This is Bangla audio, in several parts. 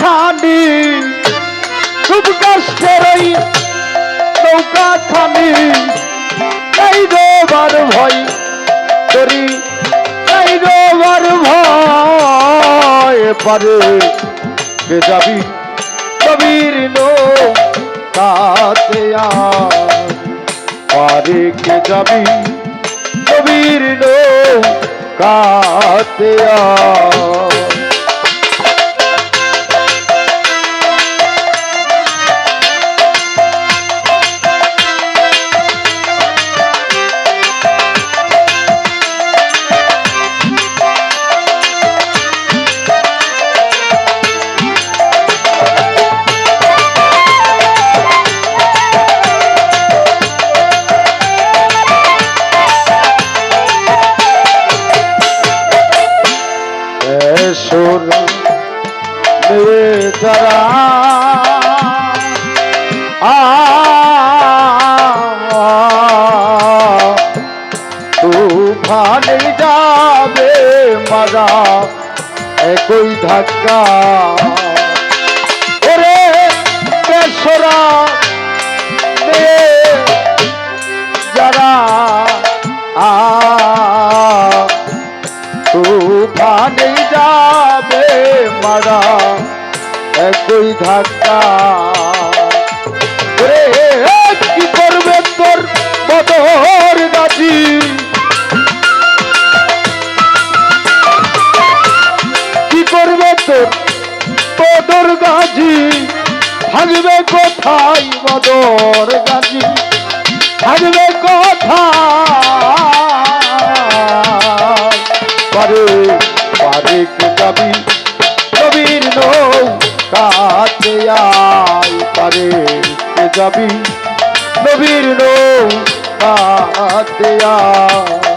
খানি খুব কষ্টের ওই নৌকা খানি এই রোবার ভয় করি, এই রোবার ভয় পারে কে যাবি কবির নৌকাতে পারে কে যাবি কবির নৌকাতে তারা তুফানে যাবে মারা একই ধাক্কা ওরে মেয়ে যারা আ তুফানে যাবে মারা একই ধাক্কা। কি করবে তোর বদর গাছি কি করবে তোর বদর গাছি থাকবে কোথায় বদর গাছি থাকবে কোথায়? পারে পারে কে যাবি? নৌকাতে আই পারে যাবি নবীর নৌকাতে আয়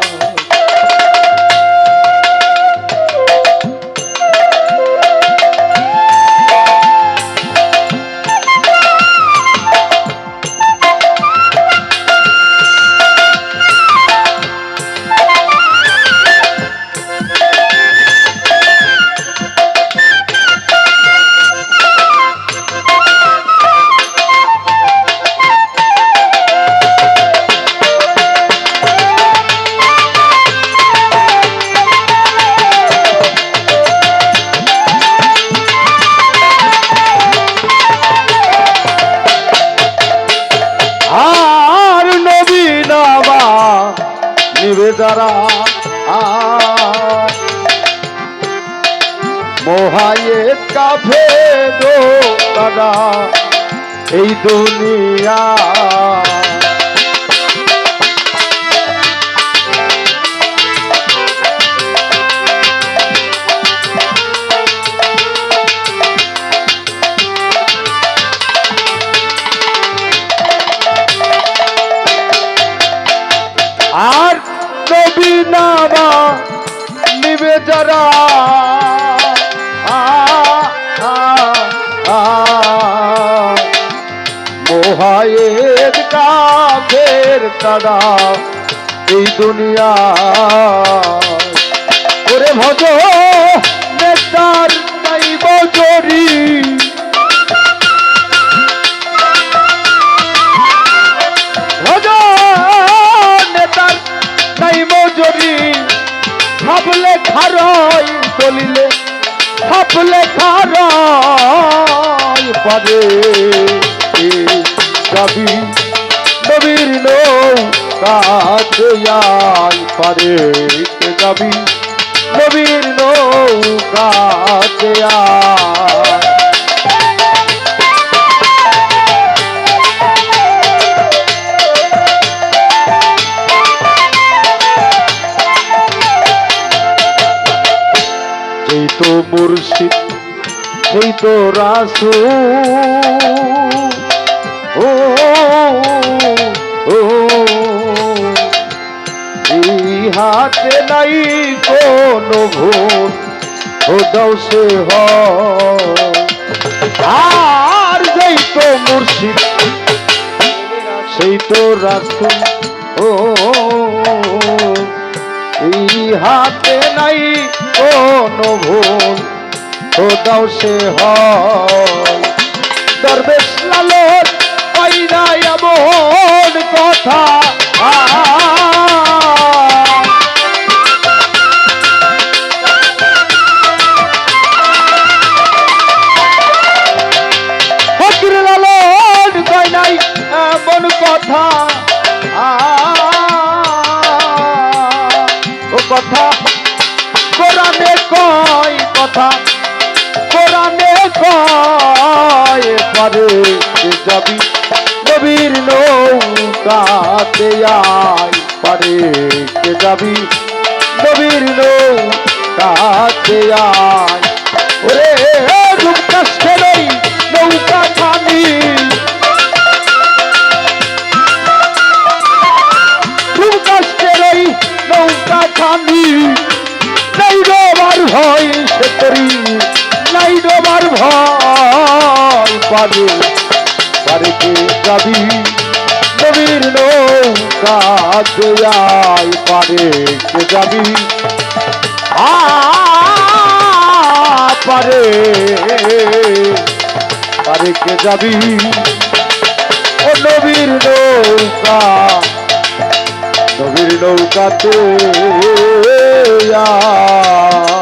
মোহায়ে কাফে দো দাদা এই দুনিয়া নিবে যারা? মোহায়ের কাফের তারা এই দুনিয়া। ওরে ভজ নেতার নাই বজরি। ভাবলে খারই পারে যাবি নবীর নৌকাতে আয় পারে যাবি নবীর নৌকাতে আয় সেই তো মুর্শিদ সেই তো রাসু ও এই হাতে নাই কোনো ভুল ও দাও সে আর যেই তো মুর্শিদ, সেই তো রাসু ও। এই হাতে নাই কোনো ভুল ও দাও সে দরবেশ লালন পাই না এমন কথা। কথা। পারে যাবি নবীর নৌকাতে আই পারে যাবি? নবীর নৌকাতে আয় পারে কে যাবি? নবীর নৌকা দেয়াই পারে যাবি? পারে পারে কে যাবি? ও নবীর নৌকা, নবীর নৌকাতে আ